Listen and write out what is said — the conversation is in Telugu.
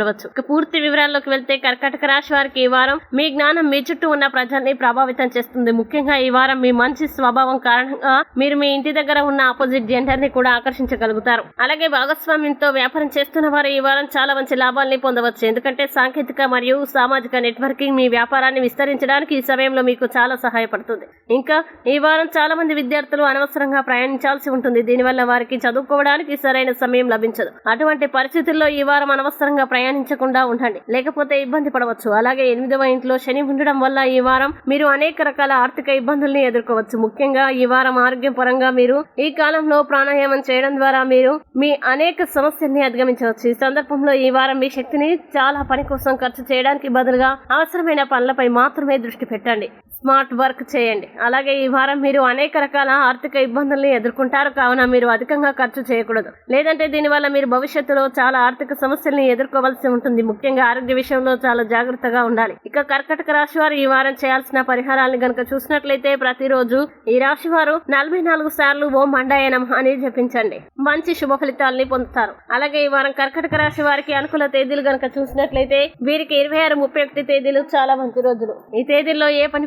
చూడవచ్చు. ఇక పూర్తి వివరాల్లోకి వెళ్తే కర్కాటక రాశి వారికి ఈ వారం మీ జ్ఞానం మీ చుట్టూ ఉన్న ప్రజల్ని ప్రభావితం చేస్తుంది. ముఖ్యంగా ఈ వారం మీ మంచి స్వభావం కారణంగా మీరు మీ ఇంటి దగ్గర ఉన్న ఆపోజిట్ జెండర్ని కూడా ఆకర్షించగలుగుతారు. అలాగే భాగస్వామ్యంతో వ్యాపారం చేస్తున్న వారు ఈ వారం చాలా మంచి లాభాల్ని పొందవచ్చు. ఎందుకంటే సాంకేతిక మరియు సామాజిక నెట్వర్కింగ్ మీ వ్యాపారాన్ని విస్తరించడానికి ఈ సమయంలో మీకు చాలా సహాయపడుతుంది. ఇంకా ఈ వారం చాలా మంది విద్యార్థులు అనవసరంగా ప్రయాణించాల్సి ఉంటుంది. దీనివల్ల వారికి చదువుకోవడానికి సరైన సమయం లభించదు. అటువంటి పరిస్థితుల్లో ఈ వారం అనవసరంగా ప్రయాణించకుండా ఉండండి. లేకపోతే ఇబ్బంది పడవచ్చు. అలాగే ఎనిమిదవ ఇంట్లో శని ఉండడం వల్ల ఈ వారం మీరు అనేక రకాల ఆర్థిక ఇబ్బందుల్ని ఎదుర్కోవచ్చు. ముఖ్యంగా ఈ వారం ఆరోగ్యం పరంగా మీరు ఈ కాలంలో ప్రాణాయామం చేయడం ద్వారా మీరు మీ అనేక సమస్యల్ని అధిగమించవచ్చు. ఈ సందర్భంలో ఈ వారం మీ శక్తిని చాలా పని కోసం ఖర్చు చేయడానికి బదులుగా అవసరమైన పనులపై మాత్రమే దృష్టి పెట్టండి. స్మార్ట్ వర్క్ చేయండి. అలాగే ఈ వారం మీరు అనేక రకాల ఆర్థిక ఇబ్బందుల్ని ఎదుర్కొంటారు. కావున మీరు అధికంగా ఖర్చు చేయకూడదు. లేదంటే దీనివల్ల మీరు భవిష్యత్తులో చాలా ఆర్థిక సమస్యల్ని ఎదుర్కోవాల్సి ఉంటుంది. ముఖ్యంగా ఆరోగ్య విషయంలో చాలా జాగ్రత్తగా ఉండాలి. ఇక కర్కటక రాశి వారు ఈ వారం చేయాల్సిన పరిహారాలను గనుక చూసినట్లయితే ప్రతిరోజు ఈ రాశి వారు నలభై నాలుగు సార్లు ఓం మండాయనం అని జపించండి. మంచి శుభ ఫలితాల్ని పొందుతారు. అలాగే ఈ వారం కర్కటక రాశి వారికి అనుకూల తేదీలు గనక చూసినట్లయితే వీరికి ఇరవై ఆరు ముప్పై ఒకటి తేదీలు చాలా మంచి రోజులు. ఈ తేదీల్లో ఏ పని